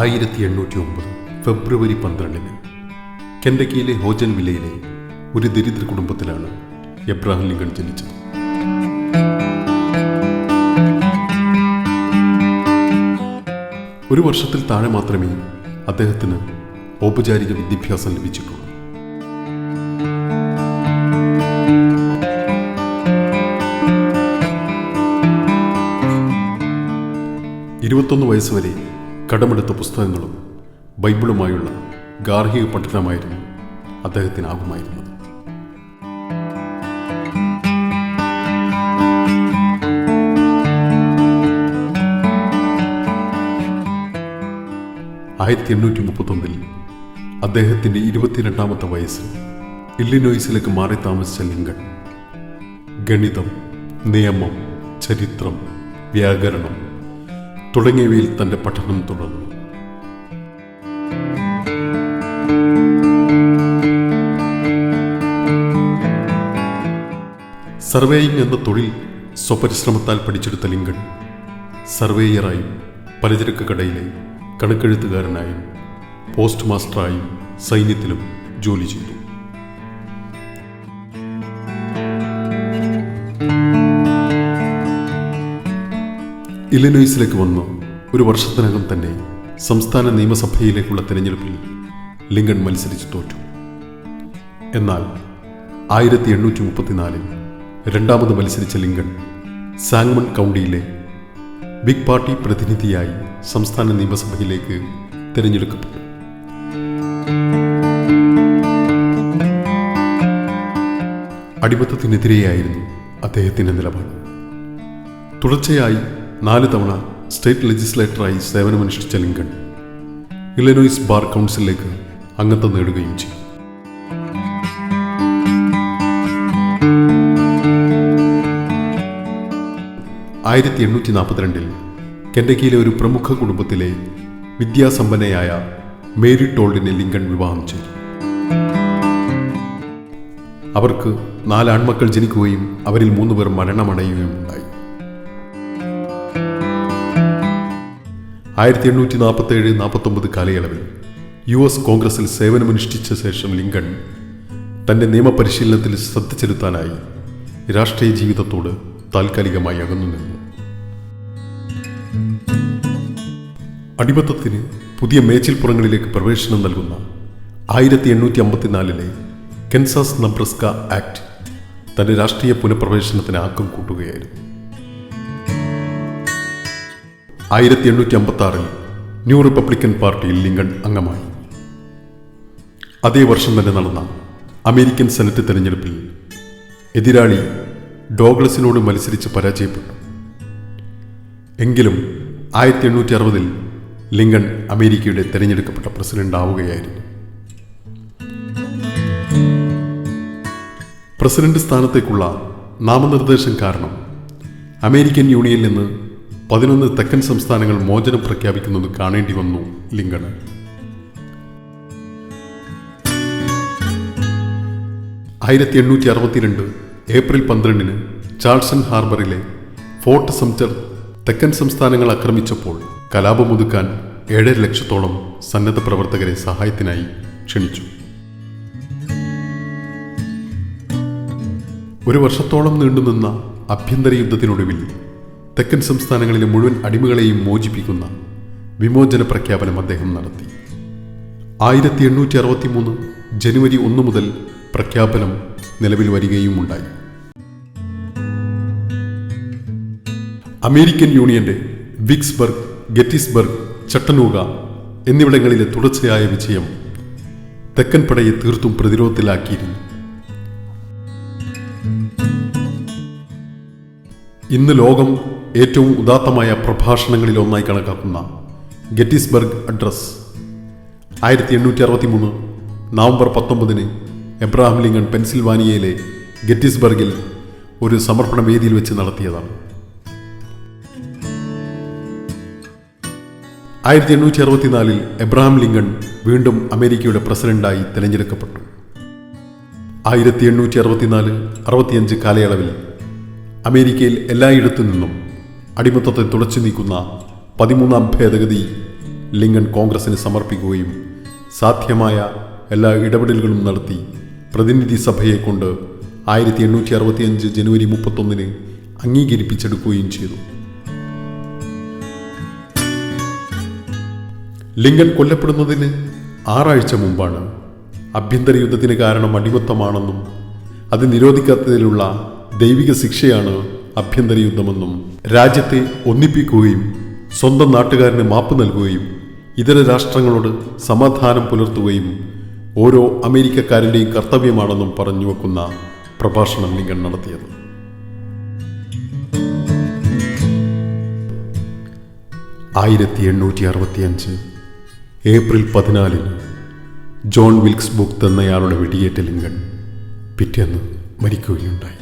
ആയിരത്തി എണ്ണൂറ്റി ഒമ്പത് ഫെബ്രുവരി പന്ത്രണ്ടിന് കെൻഡക്കിയിലെ ഹോജൻ വില്ലയിലെ ഒരു ദരിദ്ര കുടുംബത്തിലാണ് എബ്രാഹിം ലിങ്കൺ ജനിച്ചത്. ഒരു വർഷത്തിൽ താഴെ മാത്രമേ അദ്ദേഹത്തിന് ഔപചാരിക വിദ്യാഭ്യാസം ലഭിച്ചിട്ടുള്ളൂ. ഇരുപത്തൊന്ന് വയസ്സുവരെ കടമെടുത്ത പുസ്തകങ്ങളും ബൈബിളുമായുള്ള ഗാർഹിക പഠനമായിരുന്നു അദ്ദേഹത്തിനാകുമായിരുന്നത്. ആയിരത്തി എണ്ണൂറ്റി മുപ്പത്തൊന്നിൽ അദ്ദേഹത്തിന്റെ ഇരുപത്തിരണ്ടാമത്തെ വയസ്സിൽ ഇല്ലിനോയിസിലേക്ക് മാറി താമസിച്ച ലിങ്കൺ ഗണിതം നിയമം ചരിത്രം വ്യാകരണം തുടങ്ങിയവയിൽ തന്റെ പഠനം തുടർന്നു. സർവേയിങ് എന്ന തൊഴിൽ സ്വപരിശ്രമത്താൽ പഠിച്ചെടുത്ത ലിങ്കൺ സർവേയറായും പലചരക്ക് കടയിലെ കണക്കെഴുത്തുകാരനായും പോസ്റ്റ് മാസ്റ്ററായും സൈന്യത്തിലും ജോലി ചെയ്തു. ഇല്ലനോയ്സിലേക്ക് വന്ന്. ഒരു വർഷത്തിനകം തന്നെ സംസ്ഥാന നിയമസഭയിലേക്കുള്ള തിരഞ്ഞെടുപ്പിൽ ലിങ്കൺ മത്സരിച്ച് തോറ്റു. എന്നാൽ ആയിരത്തി എണ്ണൂറ്റി മുപ്പത്തിനാലിൽ രണ്ടാമത് മത്സരിച്ച ലിങ്കൺ സാങ്മൺ കൗണ്ടിയിലെ ബിഗ് പാർട്ടി പ്രതിനിധിയായി സംസ്ഥാന നിയമസഭയിലേക്ക് തിരഞ്ഞെടുക്കപ്പെട്ടു. അടിമത്തത്തിനെതിരെയായിരുന്നു അദ്ദേഹത്തിന്റെ നിലപാട്. തുടർച്ചയായി നാല് തവണ സ്റ്റേറ്റ് ലെജിസ്ലേറ്ററായി സേവനമനുഷ്ഠിച്ച ലിങ്കൺ ഇലനോയിസ് ബാർ കൗൺസിലിലേക്ക് അംഗത്വം നേടുകയും ചെയ്തു. ആയിരത്തി എണ്ണൂറ്റി നാൽപ്പത്തിരണ്ടിൽ കെൻഡക്കിയിലെ ഒരു പ്രമുഖ കുടുംബത്തിലെ വിദ്യാസമ്പന്നയായ മേരി ടോൾഡിനെ ലിങ്കൺ വിവാഹം ചെയ്തു. അവർക്ക് നാല് ആൺമക്കൾ ജനിക്കുകയും അവരിൽ മൂന്ന് പേർ മരണമടയുകയും ഉണ്ടായി ആയിരത്തി എണ്ണൂറ്റി നാൽപ്പത്തി ഏഴ് നാൽപ്പത്തൊമ്പത് കാലയളവിൽ യു എസ് കോൺഗ്രസിൽ സേവനമനുഷ്ഠിച്ച ശേഷം ലിങ്കൺ തന്റെ നിയമപരിശീലനത്തിൽ ശ്രദ്ധ ചെലുത്താനായി രാഷ്ട്രീയ ജീവിതത്തോട് താൽക്കാലികമായി അകന്നു നിന്നു. അടിമത്തത്തിന് പുതിയ മേച്ചിൽപ്പുറങ്ങളിലേക്ക് പ്രവേശനം നൽകുന്ന ആയിരത്തി എണ്ണൂറ്റി അമ്പത്തിനാലിലെ കെൻസാസ് നബ്രസ്ക ആക്ട് തന്റെ രാഷ്ട്രീയ പുനഃപ്രവേശനത്തിന് ആക്കം കൂട്ടുകയായിരുന്നു. ആയിരത്തി എണ്ണൂറ്റി അമ്പത്തി ആറിൽ ന്യൂ റിപ്പബ്ലിക്കൻ പാർട്ടിയിൽ ലിങ്കൺ അംഗമായി. അതേ വർഷം തന്നെ നടന്ന അമേരിക്കൻ സെനറ്റ് തെരഞ്ഞെടുപ്പിൽ എതിരാളി ഡോഗ്ലസിനോട് മത്സരിച്ച് പരാജയപ്പെട്ടു. എങ്കിലും ആയിരത്തി എണ്ണൂറ്റി അറുപതിൽ ലിങ്കൺ അമേരിക്കയുടെ തിരഞ്ഞെടുക്കപ്പെട്ട പ്രസിഡന്റ് ആവുകയായിരുന്നു. പ്രസിഡന്റ് സ്ഥാനത്തേക്കുള്ള നാമനിർദ്ദേശം കാരണം അമേരിക്കൻ യൂണിയനിൽ നിന്ന് പതിനൊന്ന് തെക്കൻ സംസ്ഥാനങ്ങൾ മോചനം പ്രഖ്യാപിക്കുന്നത് കാണേണ്ടി വന്നു ലിങ്കണ് ആയിരത്തി എണ്ണൂറ്റി അറുപത്തിരണ്ട് ഏപ്രിൽ പന്ത്രണ്ടിന് ചാൾസൺ ഹാർബറിലെ ഫോർട്ട് സംചർ തെക്കൻ സംസ്ഥാനങ്ങൾ ആക്രമിച്ചപ്പോൾ കലാപമൊതുക്കാൻ ഏഴര ലക്ഷത്തോളം സന്നദ്ധ പ്രവർത്തകരെ സഹായത്തിനായി ക്ഷണിച്ചു. ഒരു വർഷത്തോളം നീണ്ടുനിന്ന ആഭ്യന്തര യുദ്ധത്തിനൊടുവിൽ തെക്കൻ സംസ്ഥാനങ്ങളിലെ മുഴുവൻ അടിമകളെയും മോചിപ്പിക്കുന്ന വിമോചന പ്രഖ്യാപനം അദ്ദേഹം നടത്തി. ആയിരത്തി എണ്ണൂറ്റി അറുപത്തി മൂന്ന് ജനുവരി ഒന്ന് മുതൽ പ്രഖ്യാപനം നിലവിൽ വരികയും ഉണ്ടായി. അമേരിക്കൻ യൂണിയന്റെ വിക്സ്ബർഗ് ഗെറ്റിസ്ബർഗ് ചട്ടനൂക എന്നിവിടങ്ങളിലെ തുടർച്ചയായ വിജയം തെക്കൻ പടയെ തീർത്തും പ്രതിരോധത്തിലാക്കിയിരുന്നു. ഇന്ന് ലോകം ഏറ്റവും ഉദാത്തമായ പ്രഭാഷണങ്ങളിൽ ഒന്നായി കണക്കാക്കുന്ന ഗെറ്റിസ്ബർഗ് അഡ്രസ്. ആയിരത്തി എണ്ണൂറ്റി അറുപത്തി മൂന്ന് നവംബർ പത്തൊമ്പതിന് എബ്രാഹിം ലിങ്കൺ പെൻസിൽവാനിയയിലെ ഗെറ്റിസ്ബർഗിൽ ഒരു സമർപ്പണ വേദിയിൽ വെച്ച് നടത്തിയതാണ്. ആയിരത്തി എണ്ണൂറ്റി അറുപത്തിനാലിൽ എബ്രഹാം ലിങ്കൺ വീണ്ടും അമേരിക്കയുടെ പ്രസിഡന്റായി തിരഞ്ഞെടുക്കപ്പെട്ടു. ആയിരത്തി എണ്ണൂറ്റി അറുപത്തിനാല് അറുപത്തിയഞ്ച് കാലയളവിൽ അമേരിക്കയിൽ എല്ലായിടത്തു നിന്നും അടിമത്തത്തെ തുടച്ചു നീക്കുന്ന പതിമൂന്നാം ഭേദഗതി ലിങ്കൺ കോൺഗ്രസിന് സമർപ്പിക്കുകയും സാധ്യമായ എല്ലാ ഇടപെടലുകളും നടത്തി പ്രതിനിധി സഭയെ കൊണ്ട് ആയിരത്തി എണ്ണൂറ്റി അറുപത്തിയഞ്ച് ജനുവരി മുപ്പത്തൊന്നിന് അംഗീകരിപ്പിച്ചെടുക്കുകയും ചെയ്തു. ലിങ്കൺ കൊല്ലപ്പെടുന്നതിന് ആറാഴ്ച മുമ്പാണ് ആഭ്യന്തര യുദ്ധത്തിന് കാരണം അടിമത്തമാണെന്നും അത് നിരോധിക്കാത്തതിലുള്ള ദൈവിക ശിക്ഷയാണ് ആഭ്യന്തര യുദ്ധമെന്നും രാജ്യത്തെ ഒന്നിപ്പിക്കുകയും സ്വന്തം നാട്ടുകാരന് മാപ്പ് നൽകുകയും ഇതര രാഷ്ട്രങ്ങളോട് സമാധാനം പുലർത്തുകയും ഓരോ അമേരിക്കക്കാരന്റെയും കർത്തവ്യമാണെന്നും പറഞ്ഞു വെക്കുന്ന പ്രഭാഷണം ലിങ്കൺ നടത്തിയത്. ആയിരത്തി എണ്ണൂറ്റി അറുപത്തിയഞ്ച് ഏപ്രിൽ പതിനാലിന് ജോൺ വിൽക്സ് ബുക്ക് എന്നയാളുടെ വെടിയേറ്റ ലിങ്കൺ പിറ്റേന്ന് മരിക്കുകയുണ്ടായി.